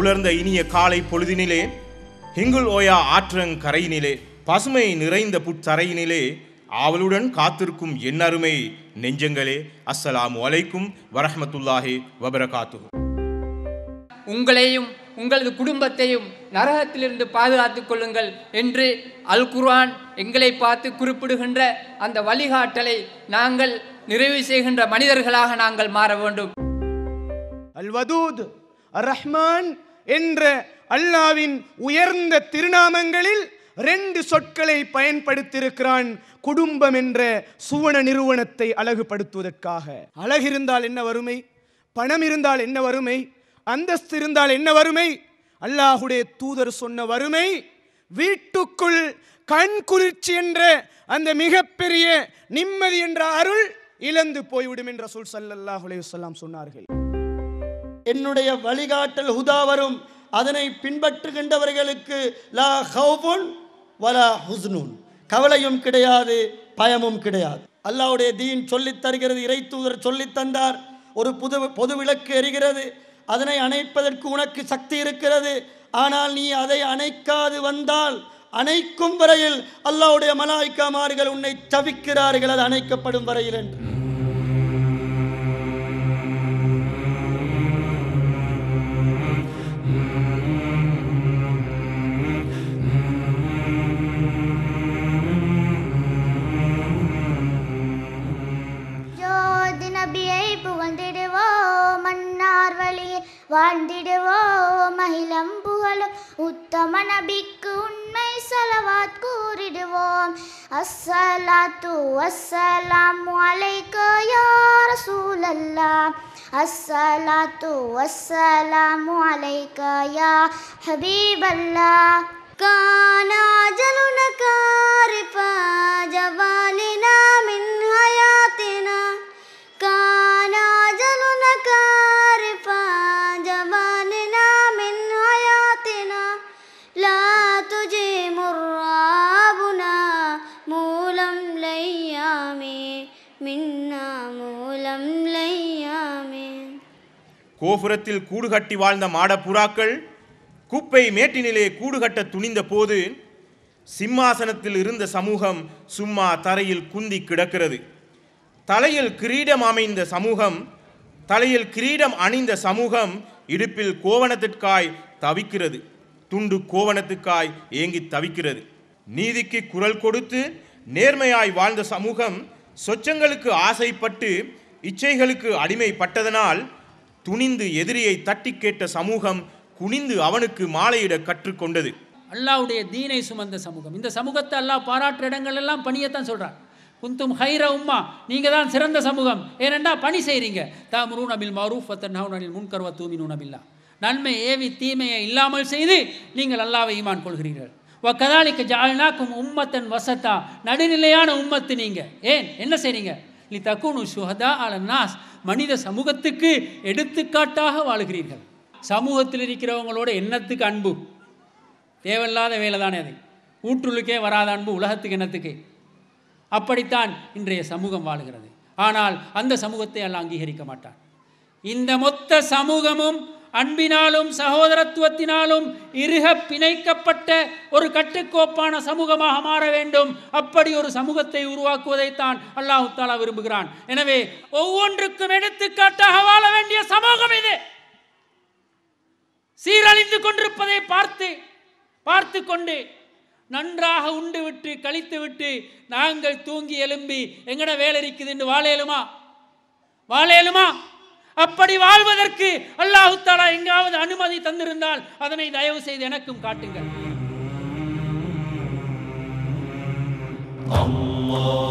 புலர்ந்த இனிய காலை பொழுதினிலே ஹிங்குல் ஓயா ஆற்றங்கரையினிலே பசுமை நிறைந்த புத்தரையினிலே ஆவலுடன் காத்திருக்கும் எண்ணருமை நெஞ்சங்களே அஸ்ஸலாமு அலைக்கும் வரஹ்மத்துல்லாஹி வபரகாத்துஹு. உங்களையும் உங்களது குடும்பத்தையும் நரகத்திலிருந்து பாதுகாத்துக் கொள்ளுங்கள் என்று அல் குர்ஆன் எங்களை பார்த்து குறிப்பிடுகின்ற அந்த வழிகாட்டலை நாங்கள் நிறைவு செய்கின்ற மனிதர்களாக நாங்கள் மாற வேண்டும். அல் வதூத் அர் ரஹ்மான் என்ற அல்லாவின் உயர்ந்த திருநாமங்களில் ரெண்டு சொற்களை பயன்படுத்தியிருக்கிறான் குடும்பம் என்ற சுவன நிறுவனத்தை அழகுபடுத்துவதற்காக. அழகு இருந்தால் என்ன வறுமை? பணம் இருந்தால் என்ன வறுமை? அந்தஸ்து இருந்தால் என்ன வறுமை? அல்லாஹுடைய தூதர் சொன்ன வறுமை வீட்டுக்குள் கண் குளிர்ச்சி என்ற அந்த மிகப்பெரிய நிம்மதி என்ற அருள் இழந்து போய்விடும் என்ற சொல் சல்லல்லாஹு அலைஹி சொன்னார்கள். என்னுடைய வழிகாட்டல் ஹுதா வரும். அதனை பின்பற்றுகின்றவர்களுக்கு லா ஹவுன் வலா ஹுஸ்னூன். கவலையும் கிடையாது பயமும் கிடையாது. அல்லாவுடைய தீன் சொல்லித் தருகிறது இறை தூதர் சொல்லித் தந்தார். ஒரு புது பொது விளக்கு எரிகிறது. அதனை அணைப்பதற்கு உனக்கு சக்தி இருக்கிறது. ஆனால் நீ அதை அணைக்காது வந்தால் அணைக்கும் வரையில் அல்லாஹ்வுடைய மலாய்க்காமார்கள் உன்னை தவிக்கிறார்கள் அது அணைக்கப்படும் வரையில் என்று. வாழ்ந்திடுவோம் அகிலம் புகழும். உத்தம நபிக்கு உண்மை சலவாத் கூறிடுவோம். அஸ்ஸலாத்து அஸ்ஸலாம் அலைக்கு யார் சூழல்லாம் அஸ்ஸலாத்து அஸ்ஸலாம் அலைக்கு யா ஹபீபல்லா கானாஜலுன கோபுரத்தில் கூடு கட்டி வாழ்ந்த மாடப்புறாக்கள் குப்பை மேட்டினிலே கூடு கட்ட துணிந்த போது சிம்மாசனத்தில் இருந்த சமூகம் சும்மா தரையில் குந்தி கிடக்கிறது. தலையில் கிரீடம் அமைந்த சமூகம் தலையில் கிரீடம் அணிந்த சமூகம் இடுப்பில் கோவணத்திற்காய் தவிக்கிறது. துண்டு கோவணத்துக்காய் ஏங்கி தவிக்கிறது. நீதிக்கு குரல் கொடுத்து நேர்மையாய் வாழ்ந்த சமூகம் சொச்சங்களுக்கு ஆசைப்பட்டு இச்சைகளுக்கு அடிமைப்பட்டதனால் துணிந்து எதிரியை தட்டி கேட்ட சமூகம் குனிந்து அவனுக்கு மாலையிட கற்றுக்கொண்டது. அல்லாஹ்வுடைய தீனை சுமந்த சமூகம். இந்த சமூகத்தை அல்லாஹ் பாராட்டுற இடங்கள் எல்லாம் பணியத்தான் சொல்கிறார் குந்தும் ஹைர உம்மா நீங்கள் தான் சிறந்த சமூகம். ஏனெண்டா பணி செய்கிறீங்க தாமுரூன் அபில் மரூஃப் வத்தன்ஹவுன் அனில் முன்கர் தூமினூன் அபில்லா நன்மை ஏவி தீமையை இல்லாமல் செய்து நீங்கள் அல்லாவை ஈமான் கொள்கிறீர்கள். வக்கதாலிக்க ஜால்னாக்கும் உம்மத்தன் வசத்தா. நடுநிலையான உம்மத்து நீங்கள் ஏன்? என்ன செய்கிறீங்க லிதகுனு தக்குனு சுஹதா அல நாஸ் மனித சமூகத்துக்கு எடுத்துக்காட்டாக வாழுகிறீர்கள். சமூகத்தில் இருக்கிறவங்களோட எண்ணத்துக்கு அன்பு? தேவையில்லாத வேலை தானே அது. ஊற்றுலுக்கே வராத அன்பு உலகத்துக்கு எண்ணத்துக்கு அப்படித்தான் இன்றைய சமூகம் வாழுகிறது. ஆனால் அந்த சமூகத்தை எல்லாம் அங்கீகரிக்க மாட்டான். இந்த மொத்த சமூகமும் அன்பினாலும் சகோதரத்துவத்தினாலும் இருக பிணைக்கப்பட்ட ஒரு கட்டுக்கோப்பான சமூகமாக மாற வேண்டும். அப்படி ஒரு சமூகத்தை உருவாக்குவதைத்தான் அல்லாஹு தாலா விரும்புகிறான். எனவே ஒவ்வொன்றுக்கும் எடுத்துக்காட்டாக வாழ வேண்டிய சமூகம் இது. சீரழிந்து கொண்டிருப்பதை பார்த்து பார்த்து கொண்டு நன்றாக உண்டு விட்டு கழித்து விட்டு நாங்கள் தூங்கி எழும்பி எங்கட வேலை இருக்குதுன்னு வாழையலுமா வாழையலுமா அப்படி வாழ்வதற்கு அல்லாஹு தாலா எங்காவது அனுமதி தந்திருந்தால் அதனை தயவு செய்து எனக்கும் காட்டுங்கள். அம்மா